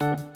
너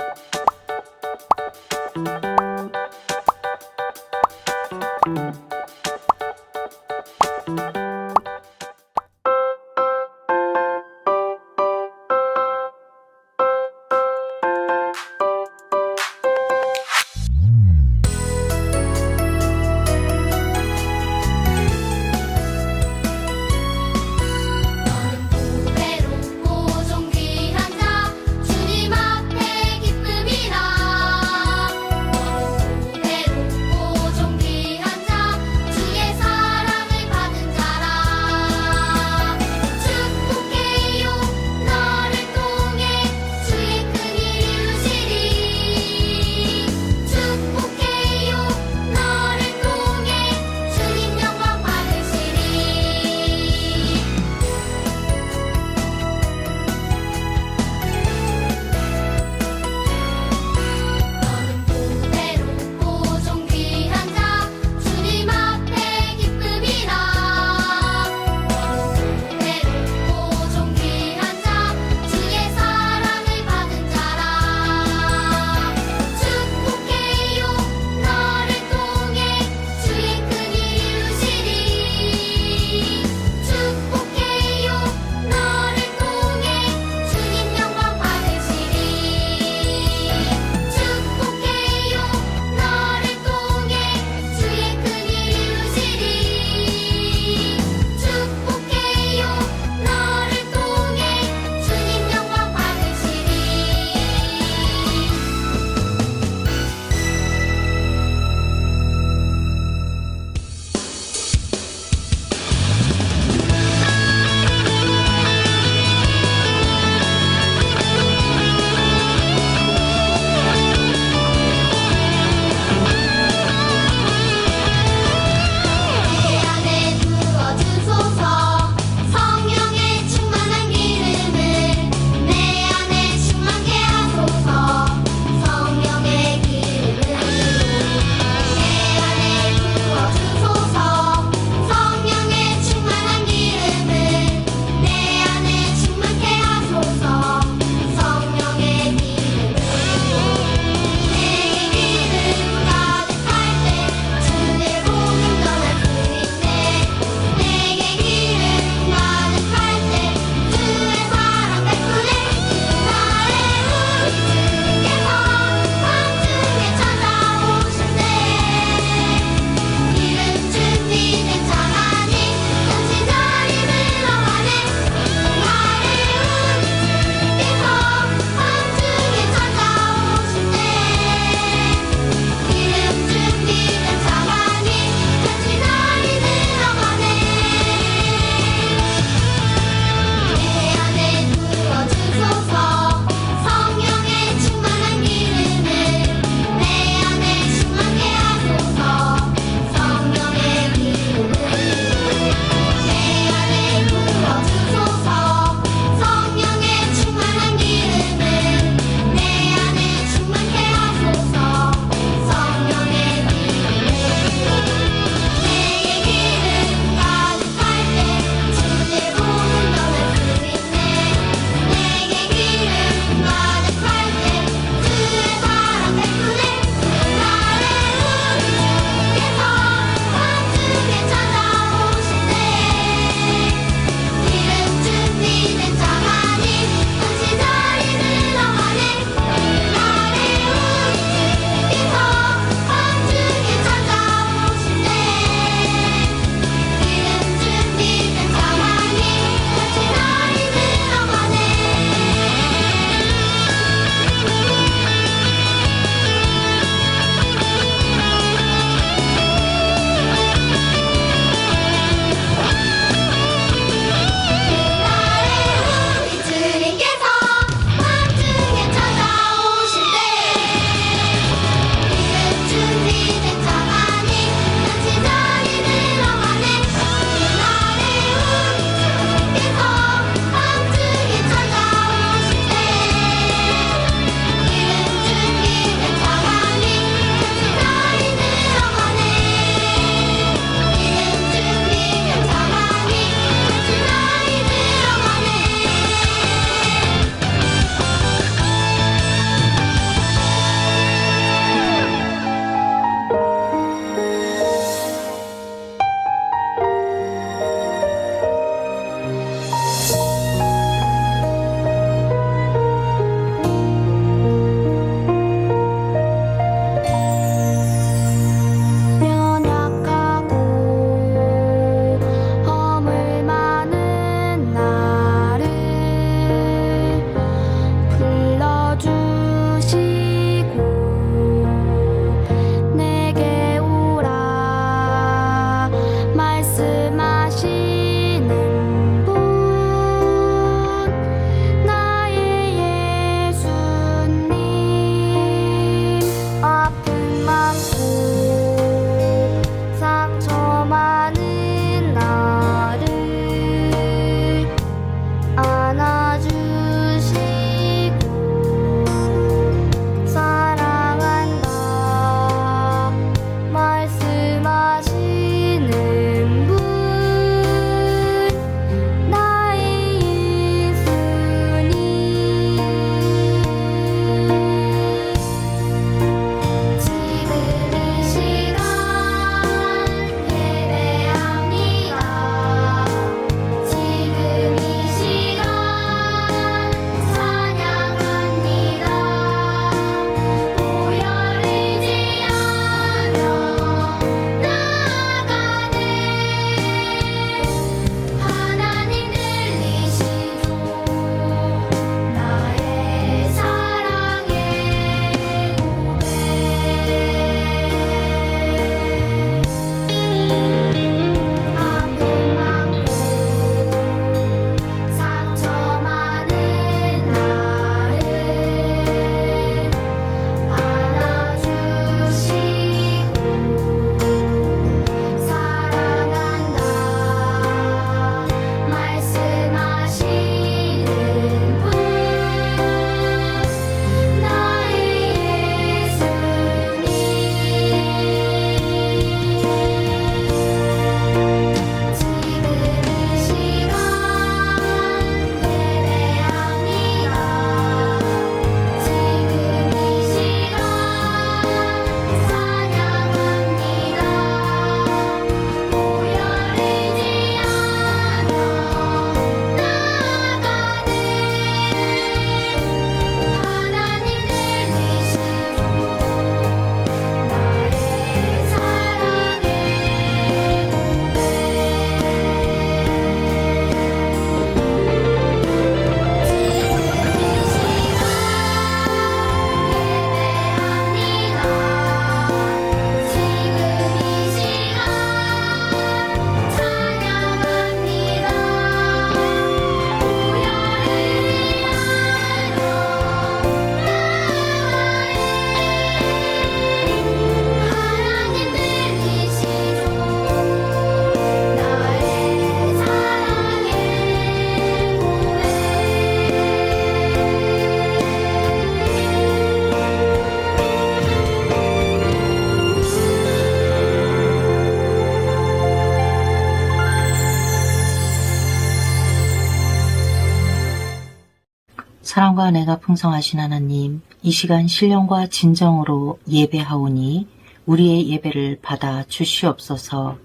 사랑과 은혜가 풍성하신 하나님, 이 시간 신령과 진정으로 예배하오니 우리의 예배를 받아 주시옵소서.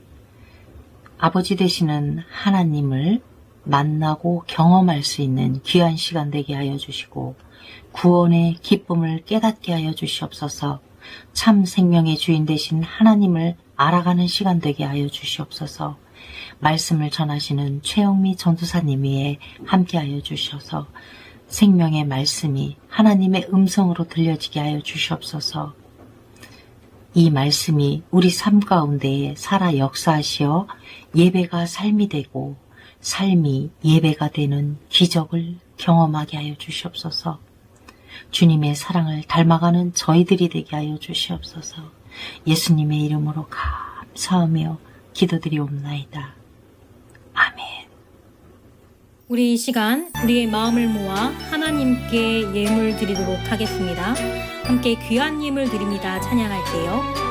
아버지 되시는 하나님을 만나고 경험할 수 있는 귀한 시간 되게 하여 주시고 구원의 기쁨을 깨닫게 하여 주시옵소서. 참 생명의 주인 되신 하나님을 알아가는 시간 되게 하여 주시옵소서. 말씀을 전하시는 최영미 전도사님 위에 함께하여 주셔서 생명의 말씀이 하나님의 음성으로 들려지게 하여 주시옵소서. 이 말씀이 우리 삶 가운데에 살아 역사하시어 예배가 삶이 되고 삶이 예배가 되는 기적을 경험하게 하여 주시옵소서. 주님의 사랑을 닮아가는 저희들이 되게 하여 주시옵소서. 예수님의 이름으로 감사하며 기도드리옵나이다. 우리 이 시간 우리의 마음을 모아 하나님께 예물 드리도록 하겠습니다. 함께 귀한 예물 드립니다. 찬양할게요.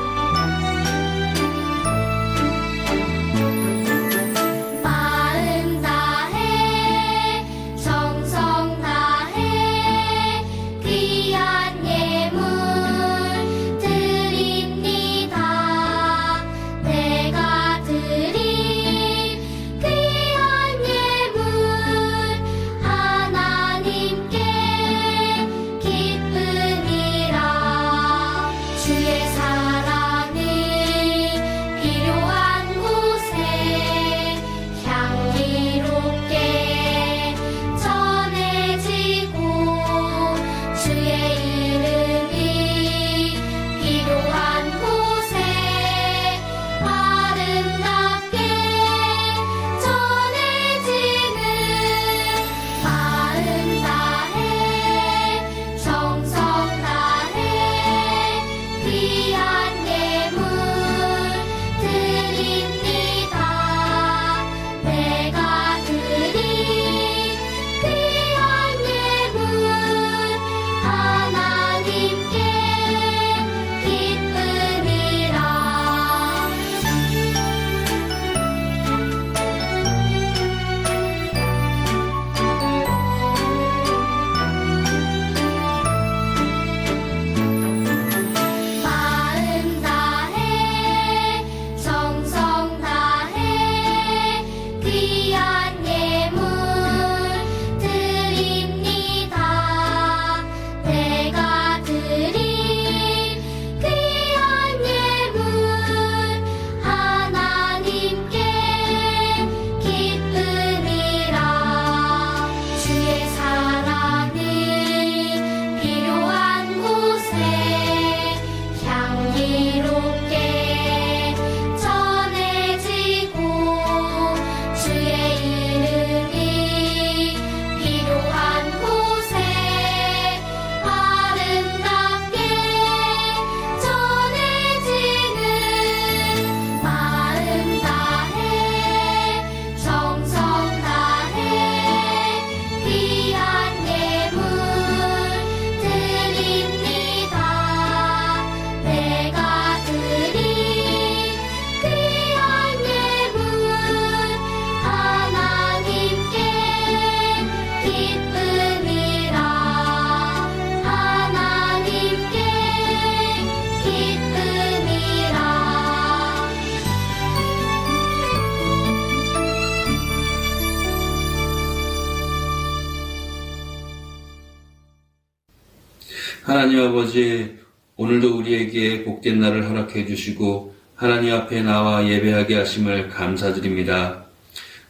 복된 날을 허락해 주시고 하나님 앞에 나와 예배하게 하심을 감사드립니다.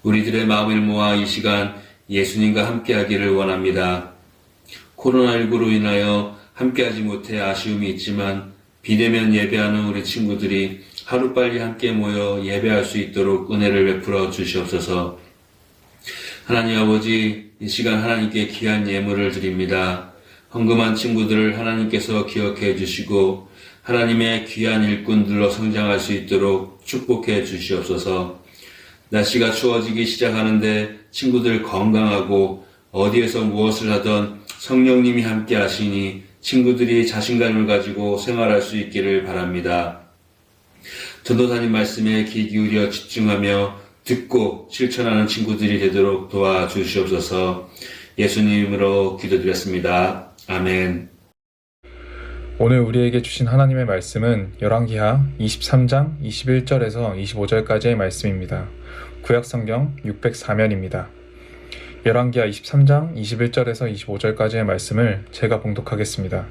우리들의 마음을 모아 이 시간 예수님과 함께 하기를 원합니다. 코로나19로 인하여 함께하지 못해 아쉬움이 있지만 비대면 예배하는 우리 친구들이 하루빨리 함께 모여 예배할 수 있도록 은혜를 베풀어 주시옵소서. 하나님 아버지, 이 시간 하나님께 귀한 예물을 드립니다. 헌금한 친구들을 하나님께서 기억해 주시고 하나님의 귀한 일꾼들로 성장할 수 있도록 축복해 주시옵소서. 날씨가 추워지기 시작하는데 친구들 건강하고 어디에서 무엇을 하던 성령님이 함께 하시니 친구들이 자신감을 가지고 생활할 수 있기를 바랍니다. 전도사님 말씀에 귀 기울여 집중하며 듣고 실천하는 친구들이 되도록 도와주시옵소서. 예수님으로 기도드렸습니다. 아멘. 오늘 우리에게 주신 하나님의 말씀은 열왕기하 23장 21절에서 25절까지의 말씀입니다. 구약 성경 604면입니다. 열왕기하 23장 21절에서 25절까지의 말씀을 제가 봉독하겠습니다.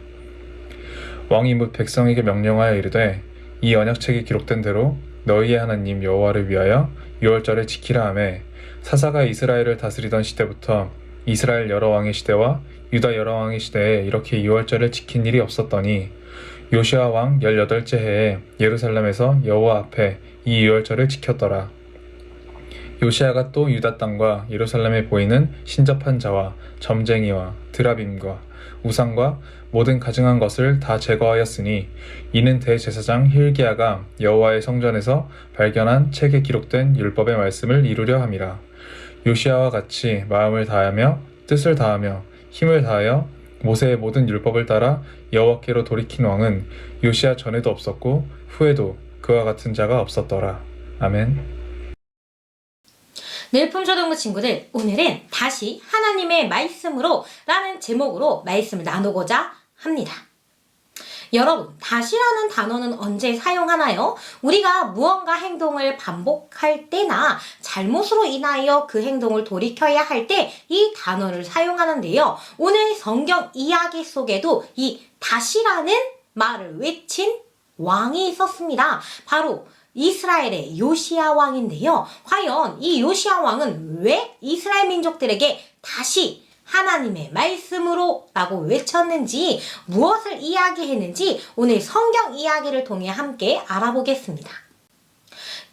왕이 묻 백성에게 명령하여 이르되 이 언약책에 기록된 대로 너희의 하나님 여호와를 위하여 유월절을 지키라 하매 사사가 이스라엘을 다스리던 시대부터 이스라엘 여러 왕의 시대와 유다 여러 왕의 시대에 이렇게 유월절을 지킨 일이 없었더니 요시아 왕 18째 해에 예루살렘에서 여호와 앞에 이 유월절을 지켰더라. 요시아가 또 유다 땅과 예루살렘에 보이는 신접한 자와 점쟁이와 드라빔과 우상과 모든 가증한 것을 다 제거하였으니 이는 대제사장 힐기야가 여호와의 성전에서 발견한 책에 기록된 율법의 말씀을 이루려 함이라. 요시아와 같이 마음을 다하며 뜻을 다하며 힘을 다하여 모세의 모든 율법을 따라 여호와께로 돌이킨 왕은 요시아 전에도 없었고 후에도 그와 같은 자가 없었더라. 아멘. 늘품초등부 친구들, 오늘은 다시 하나님의 말씀으로 라는 제목으로 말씀을 나누고자 합니다. 여러분, 다시라는 단어는 언제 사용하나요? 우리가 무언가 행동을 반복할 때나 잘못으로 인하여 그 행동을 돌이켜야 할 때 이 단어를 사용하는데요. 오늘 성경 이야기 속에도 이 다시라는 말을 외친 왕이 있었습니다. 바로 이스라엘의 요시아 왕인데요. 과연 이 요시아 왕은 왜 이스라엘 민족들에게 다시 하나님의 말씀으로 라고 외쳤는지 무엇을 이야기했는지 오늘 성경 이야기를 통해 함께 알아보겠습니다.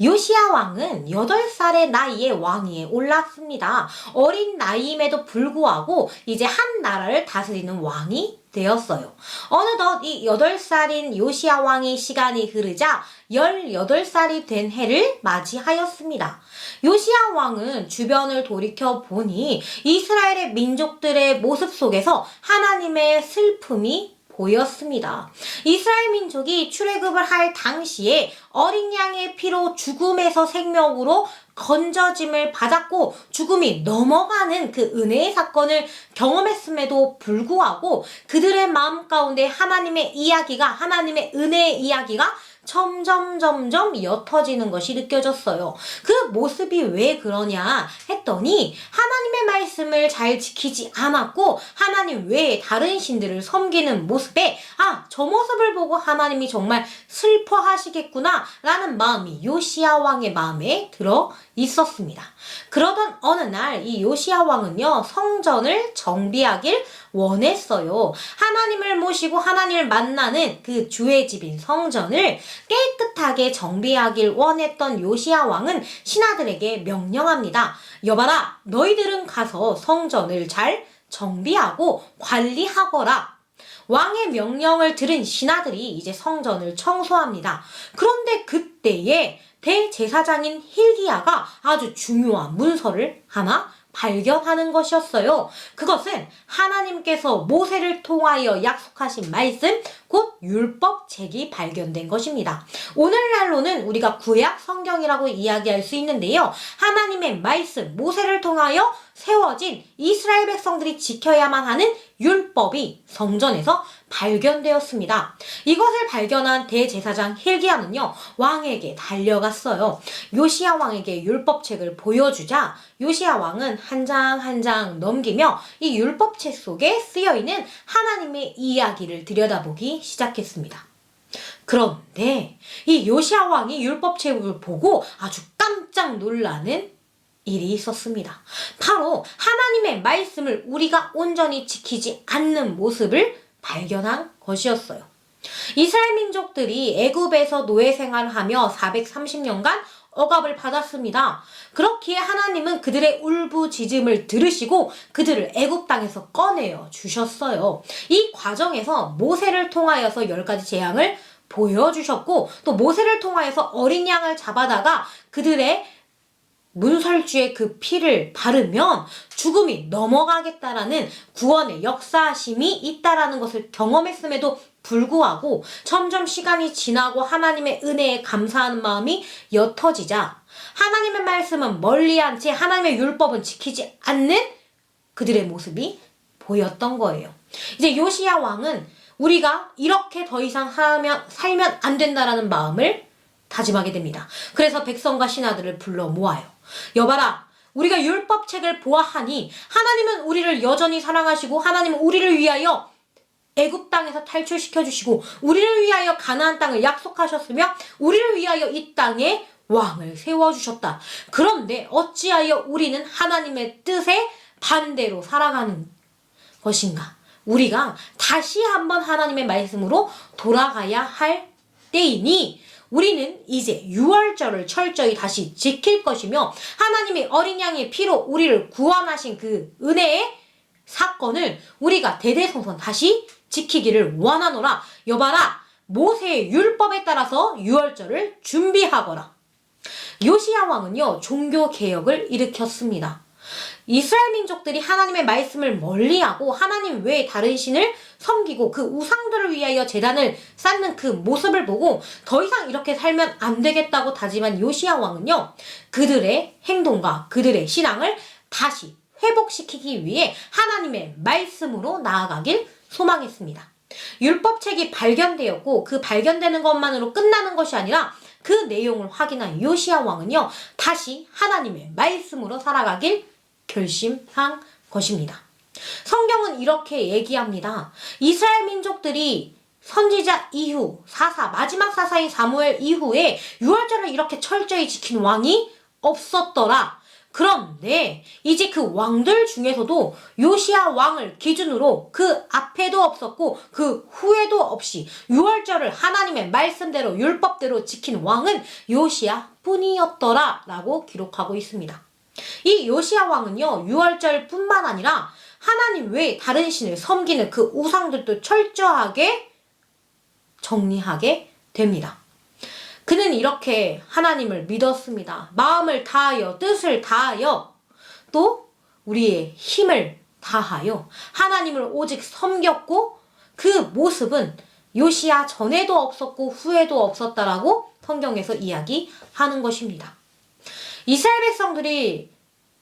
요시아 왕은 8살의 나이에 왕위에 올랐습니다. 어린 나이임에도 불구하고 이제 한 나라를 다스리는 왕이 되었어요. 어느덧 이 8살인 요시아 왕의 시간이 흐르자 18살이 된 해를 맞이하였습니다. 요시아 왕은 주변을 돌이켜 보니 이스라엘의 민족들의 모습 속에서 하나님의 슬픔이 보였습니다. 이스라엘 민족이 출애굽을 할 당시에 어린 양의 피로 죽음에서 생명으로 건져짐을 받았고 죽음이 넘어가는 그 은혜의 사건을 경험했음에도 불구하고 그들의 마음 가운데 하나님의 이야기가 하나님의 은혜의 이야기가 점점 점점 옅어지는 것이 느껴졌어요. 그 모습이 왜 그러냐 했더니 하나님의 말씀을 잘 지키지 않았고 하나님 외에 다른 신들을 섬기는 모습에 아, 저 모습을 보고 하나님이 정말 슬퍼하시겠구나 라는 마음이 요시아 왕의 마음에 들어 있었습니다. 그러던 어느 날 이 요시아 왕은요 성전을 정비하길 원했어요. 하나님을 모시고 하나님을 만나는 그 주의 집인 성전을 깨끗하게 정비하길 원했던 요시아 왕은 신하들에게 명령합니다. 여봐라, 너희들은 가서 성전을 잘 정비하고 관리하거라. 왕의 명령을 들은 신하들이 이제 성전을 청소합니다. 그런데 그때에 대제사장인 힐기야가 아주 중요한 문서를 하나 발견하는 것이었어요. 그것은 하나님께서 모세를 통하여 약속하신 말씀, 곧 율법책이 발견된 것입니다. 오늘날로는 우리가 구약 성경이라고 이야기할 수 있는데요. 하나님의 말씀, 모세를 통하여 세워진 이스라엘 백성들이 지켜야만 하는 율법이 성전에서 발견되었습니다. 이것을 발견한 대제사장 힐기야는요, 왕에게 달려갔어요. 요시야 왕에게 율법책을 보여주자 요시야 왕은 한 장 한 장 넘기며 이 율법책 속에 쓰여 있는 하나님의 이야기를 들여다보기 시작했습니다. 그런데 이 요시야 왕이 율법책을 보고 아주 깜짝 놀라는 일이 있었습니다. 바로 하나님의 말씀을 우리가 온전히 지키지 않는 모습을 발견한 것이었어요. 이스라엘 민족들이 애굽에서 노예 생활을 하며 430년간 억압을 받았습니다. 그렇기에 하나님은 그들의 울부짖음을 들으시고 그들을 애굽 땅에서 꺼내어 주셨어요. 이 과정에서 모세를 통하여서 열 가지 재앙을 보여주셨고 또 모세를 통하여서 어린 양을 잡아다가 그들의 문설주의 그 피를 바르면 죽음이 넘어가겠다라는 구원의 역사심이 있다라는 것을 경험했음에도 불구하고 점점 시간이 지나고 하나님의 은혜에 감사하는 마음이 옅어지자 하나님의 말씀은 멀리한 채 하나님의 율법은 지키지 않는 그들의 모습이 보였던 거예요. 이제 요시야 왕은 우리가 이렇게 더 이상 하면, 살면 안 된다라는 마음을 다짐하게 됩니다. 그래서 백성과 신하들을 불러 모아요. 여봐라, 우리가 율법책을 보아하니 하나님은 우리를 여전히 사랑하시고 하나님은 우리를 위하여 애굽 땅에서 탈출시켜 주시고 우리를 위하여 가나안 땅을 약속하셨으며 우리를 위하여 이 땅에 왕을 세워 주셨다. 그런데 어찌하여 우리는 하나님의 뜻에 반대로 살아가는 것인가? 우리가 다시 한번 하나님의 말씀으로 돌아가야 할 때이니 우리는 이제 유월절을 철저히 다시 지킬 것이며 하나님의 어린 양의 피로 우리를 구원하신 그 은혜의 사건을 우리가 대대손손 다시 지키기를 원하노라. 여봐라. 모세의 율법에 따라서 유월절을 준비하거라. 요시야 왕은요, 종교 개혁을 일으켰습니다. 이스라엘 민족들이 하나님의 말씀을 멀리하고 하나님 외에 다른 신을 섬기고 그 우상들을 위하여 재단을 쌓는 그 모습을 보고 더 이상 이렇게 살면 안 되겠다고 다짐한 요시야 왕은요, 그들의 행동과 그들의 신앙을 다시 회복시키기 위해 하나님의 말씀으로 나아가길 소망했습니다. 율법책이 발견되었고 그 발견되는 것만으로 끝나는 것이 아니라 그 내용을 확인한 요시야 왕은요 다시 하나님의 말씀으로 살아가길 결심한 것입니다. 성경은 이렇게 얘기합니다. 이스라엘 민족들이 선지자 이후 사사 마지막 사사인 사무엘 이후에 유월절을 이렇게 철저히 지킨 왕이 없었더라. 그런데 이제 그 왕들 중에서도 요시야 왕을 기준으로 그 앞에도 없었고 그 후에도 없이 유월절을 하나님의 말씀대로 율법대로 지킨 왕은 요시야 뿐이었더라라고 기록하고 있습니다. 이 요시야 왕은요 유월절뿐만 아니라 하나님 외에 다른 신을 섬기는 그 우상들도 철저하게 정리하게 됩니다. 그는 이렇게 하나님을 믿었습니다. 마음을 다하여 뜻을 다하여 또 우리의 힘을 다하여 하나님을 오직 섬겼고 그 모습은 요시야 전에도 없었고 후에도 없었다라고 성경에서 이야기하는 것입니다. 이스라엘 백성들이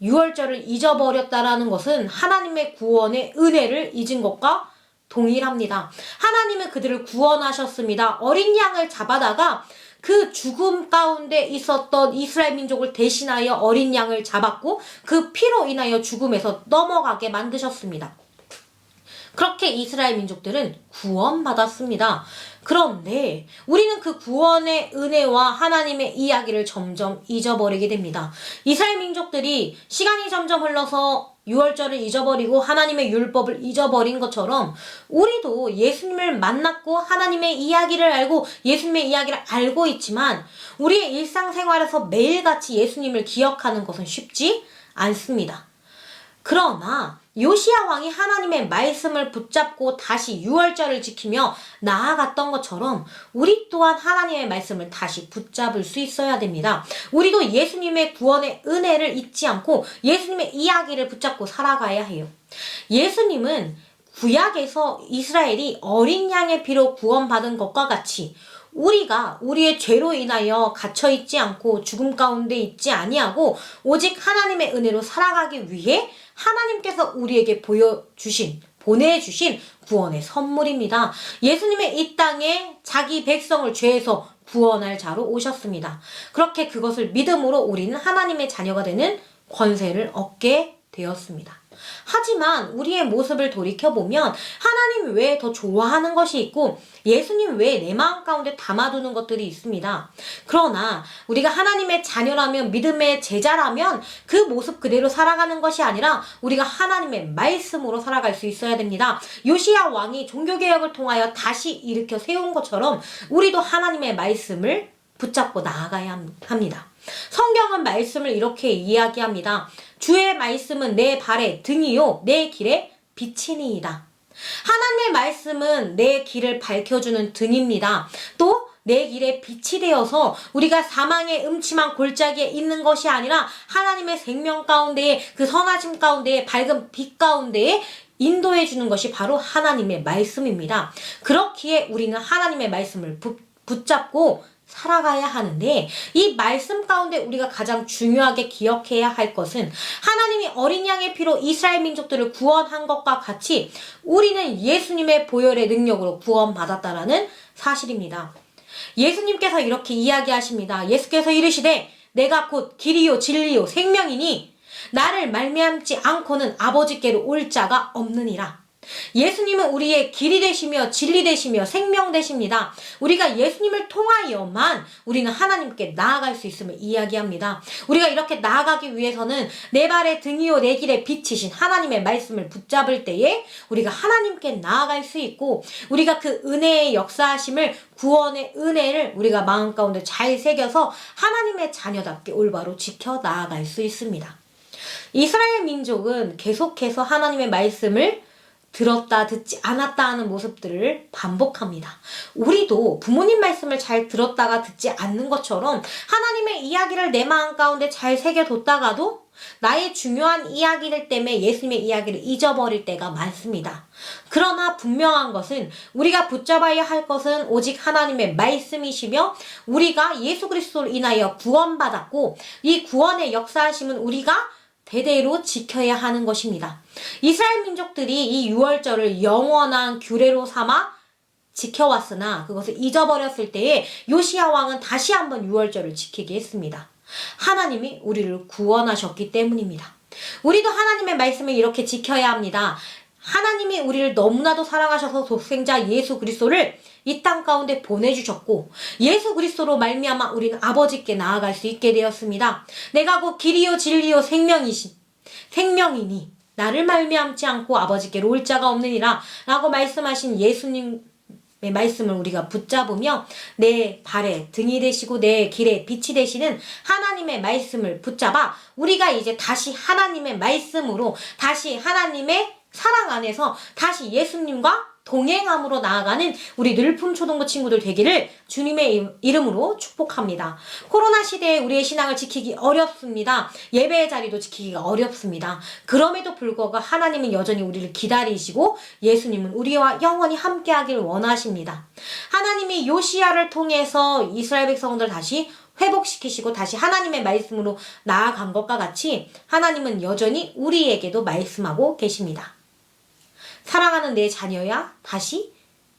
유월절을 잊어버렸다라는 것은 하나님의 구원의 은혜를 잊은 것과 동일합니다. 하나님은 그들을 구원하셨습니다. 어린 양을 잡아다가 그 죽음 가운데 있었던 이스라엘 민족을 대신하여 어린 양을 잡았고 그 피로 인하여 죽음에서 넘어가게 만드셨습니다. 그렇게 이스라엘 민족들은 구원받았습니다. 그런데 우리는 그 구원의 은혜와 하나님의 이야기를 점점 잊어버리게 됩니다. 이스라엘 민족들이 시간이 점점 흘러서 유월절을 잊어버리고 하나님의 율법을 잊어버린 것처럼 우리도 예수님을 만났고 하나님의 이야기를 알고 예수님의 이야기를 알고 있지만 우리의 일상생활에서 매일같이 예수님을 기억하는 것은 쉽지 않습니다. 그러나 요시야 왕이 하나님의 말씀을 붙잡고 다시 유월절을 지키며 나아갔던 것처럼 우리 또한 하나님의 말씀을 다시 붙잡을 수 있어야 됩니다. 우리도 예수님의 구원의 은혜를 잊지 않고 예수님의 이야기를 붙잡고 살아가야 해요. 예수님은 구약에서 이스라엘이 어린 양의 피로 구원받은 것과 같이 우리가 우리의 죄로 인하여 갇혀 있지 않고 죽음 가운데 있지 아니하고 오직 하나님의 은혜로 살아가기 위해 하나님께서 우리에게 보여주신 보내주신 구원의 선물입니다. 예수님의 이 땅에 자기 백성을 죄에서 구원할 자로 오셨습니다. 그렇게 그것을 믿음으로 우리는 하나님의 자녀가 되는 권세를 얻게 되었습니다. 하지만 우리의 모습을 돌이켜보면 하나님 외에 더 좋아하는 것이 있고 예수님 외에 내 마음 가운데 담아두는 것들이 있습니다. 그러나 우리가 하나님의 자녀라면 믿음의 제자라면 그 모습 그대로 살아가는 것이 아니라 우리가 하나님의 말씀으로 살아갈 수 있어야 됩니다. 요시야 왕이 종교개혁을 통하여 다시 일으켜 세운 것처럼 우리도 하나님의 말씀을 붙잡고 나아가야 합니다. 성경은 말씀을 이렇게 이야기합니다. 주의 말씀은 내 발의 등이요, 내 길의 빛이니이다. 하나님의 말씀은 내 길을 밝혀주는 등입니다. 또, 내 길에 빛이 되어서 우리가 사망의 음침한 골짜기에 있는 것이 아니라 하나님의 생명 가운데에 그 선하심 가운데에 밝은 빛 가운데에 인도해 주는 것이 바로 하나님의 말씀입니다. 그렇기에 우리는 하나님의 말씀을 붙, 붙잡고 살아가야 하는데 이 말씀 가운데 우리가 가장 중요하게 기억해야 할 것은 하나님이 어린 양의 피로 이스라엘 민족들을 구원한 것과 같이 우리는 예수님의 보혈의 능력으로 구원받았다라는 사실입니다. 예수님께서 이렇게 이야기하십니다. 예수께서 이르시되 내가 곧 길이요 진리요 생명이니 나를 말미암지 않고는 아버지께로 올 자가 없느니라. 예수님은 우리의 길이 되시며 진리 되시며 생명 되십니다. 우리가 예수님을 통하여만 우리는 하나님께 나아갈 수 있음을 이야기합니다. 우리가 이렇게 나아가기 위해서는 내 발의 등이요 내 길에 빛이신 하나님의 말씀을 붙잡을 때에 우리가 하나님께 나아갈 수 있고 우리가 그 은혜의 역사하심을 구원의 은혜를 우리가 마음 가운데 잘 새겨서 하나님의 자녀답게 올바로 지켜 나아갈 수 있습니다. 이스라엘 민족은 계속해서 하나님의 말씀을 들었다 듣지 않았다 하는 모습들을 반복합니다. 우리도 부모님 말씀을 잘 들었다가 듣지 않는 것처럼 하나님의 이야기를 내 마음 가운데 잘 새겨뒀다가도 나의 중요한 이야기들 때문에 예수님의 이야기를 잊어버릴 때가 많습니다. 그러나 분명한 것은 우리가 붙잡아야 할 것은 오직 하나님의 말씀이시며 우리가 예수 그리스도로 인하여 구원받았고 이 구원의 역사하심은 우리가 대대로 지켜야 하는 것입니다. 이스라엘 민족들이 이 유월절을 영원한 규례로 삼아 지켜왔으나 그것을 잊어버렸을 때에 요시야 왕은 다시 한번 유월절을 지키게 했습니다. 하나님이 우리를 구원하셨기 때문입니다. 우리도 하나님의 말씀을 이렇게 지켜야 합니다. 하나님이 우리를 너무나도 사랑하셔서 독생자 예수 그리스도를 이 땅 가운데 보내주셨고 예수 그리스도로 말미암아 우리는 아버지께 나아갈 수 있게 되었습니다. 내가 곧 길이요 진리요 생명이신 생명이니 나를 말미암지 않고 아버지께로 올 자가 없느니라 라고 말씀하신 예수님의 말씀을 우리가 붙잡으며 내 발에 등이 되시고 내 길에 빛이 되시는 하나님의 말씀을 붙잡아 우리가 이제 다시 하나님의 말씀으로 다시 하나님의 사랑 안에서 다시 예수님과 동행함으로 나아가는 우리 늘품 초등부 친구들 되기를 주님의 이- 이름으로 축복합니다. 코로나 시대에 우리의 신앙을 지키기 어렵습니다. 예배의 자리도 지키기가 어렵습니다. 그럼에도 불구하고 하나님은 여전히 우리를 기다리시고 예수님은 우리와 영원히 함께하길 원하십니다. 하나님이 요시야를 통해서 이스라엘 백성들 다시 회복시키시고 다시 하나님의 말씀으로 나아간 것과 같이 하나님은 여전히 우리에게도 말씀하고 계십니다. 사랑하는 내 자녀야 다시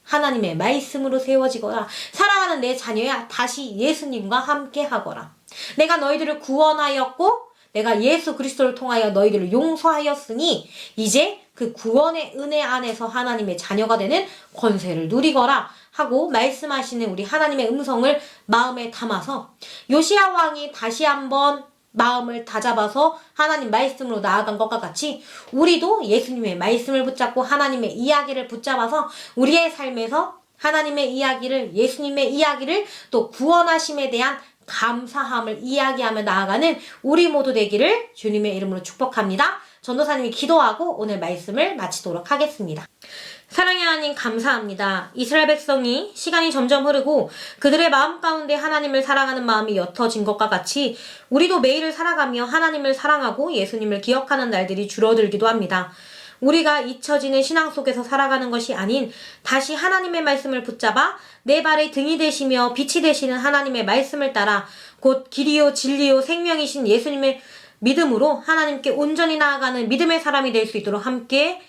하나님의 말씀으로 세워지거라. 사랑하는 내 자녀야 다시 예수님과 함께 하거라. 내가 너희들을 구원하였고 내가 예수 그리스도를 통하여 너희들을 용서하였으니 이제 그 구원의 은혜 안에서 하나님의 자녀가 되는 권세를 누리거라 하고 말씀하시는 우리 하나님의 음성을 마음에 담아서 요시야 왕이 다시 한번 마음을 다잡아서 하나님 말씀으로 나아간 것과 같이 우리도 예수님의 말씀을 붙잡고 하나님의 이야기를 붙잡아서 우리의 삶에서 하나님의 이야기를 예수님의 이야기를 또 구원하심에 대한 감사함을 이야기하며 나아가는 우리 모두 되기를 주님의 이름으로 축복합니다. 전도사님이 기도하고 오늘 말씀을 마치도록 하겠습니다. 사랑의 하나님 감사합니다. 이스라엘 백성이 시간이 점점 흐르고 그들의 마음 가운데 하나님을 사랑하는 마음이 옅어진 것과 같이 우리도 매일을 살아가며 하나님을 사랑하고 예수님을 기억하는 날들이 줄어들기도 합니다. 우리가 잊혀지는 신앙 속에서 살아가는 것이 아닌 다시 하나님의 말씀을 붙잡아 내 발의 등이 되시며 빛이 되시는 하나님의 말씀을 따라 곧 길이요 진리요 생명이신 예수님의 믿음으로 하나님께 온전히 나아가는 믿음의 사람이 될 수 있도록 함께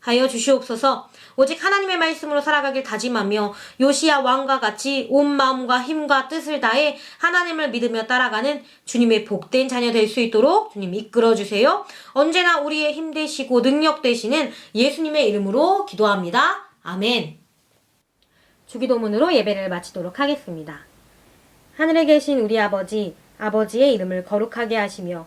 하여 주시옵소서. 오직 하나님의 말씀으로 살아가길 다짐하며 요시야 왕과 같이 온 마음과 힘과 뜻을 다해 하나님을 믿으며 따라가는 주님의 복된 자녀 될 수 있도록 주님 이끌어 주세요. 언제나 우리의 힘 되시고 능력 되시는 예수님의 이름으로 기도합니다. 아멘. 주기도문으로 예배를 마치도록 하겠습니다. 하늘에 계신 우리 아버지, 아버지의 이름을 거룩하게 하시며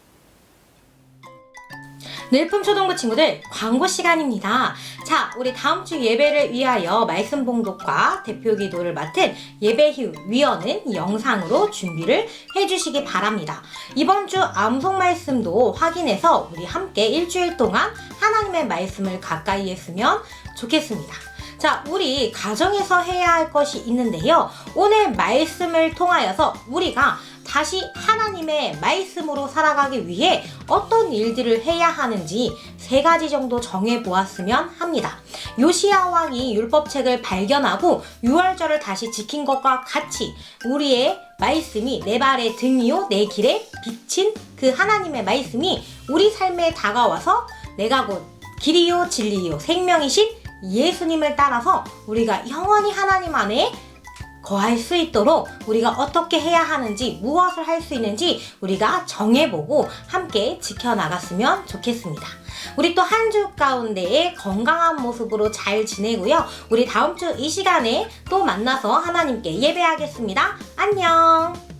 늘품 초등부 친구들 광고 시간입니다. 자, 우리 다음 주 예배를 위하여 말씀 봉독과 대표 기도를 맡은 예배 위원은 영상으로 준비를 해주시기 바랍니다. 이번 주 암송 말씀도 확인해서 우리 함께 일주일 동안 하나님의 말씀을 가까이 했으면 좋겠습니다. 자, 우리 가정에서 해야 할 것이 있는데요. 오늘 말씀을 통하여서 우리가 다시 하나님의 말씀으로 살아가기 위해 어떤 일들을 해야 하는지 세 가지 정도 정해 보았으면 합니다. 요시야 왕이 율법책을 발견하고 유월절을 다시 지킨 것과 같이 우리의 말씀이 내 발의 등이요 내 길에 비친 그 하나님의 말씀이 우리 삶에 다가와서 내가 곧 길이요 진리요 생명이신 예수님을 따라서 우리가 영원히 하나님 안에 거할 수 있도록 우리가 어떻게 해야 하는지 무엇을 할 수 있는지 우리가 정해보고 함께 지켜나갔으면 좋겠습니다. 우리 또 한 주 가운데에 건강한 모습으로 잘 지내고요. 우리 다음 주 이 시간에 또 만나서 하나님께 예배하겠습니다. 안녕!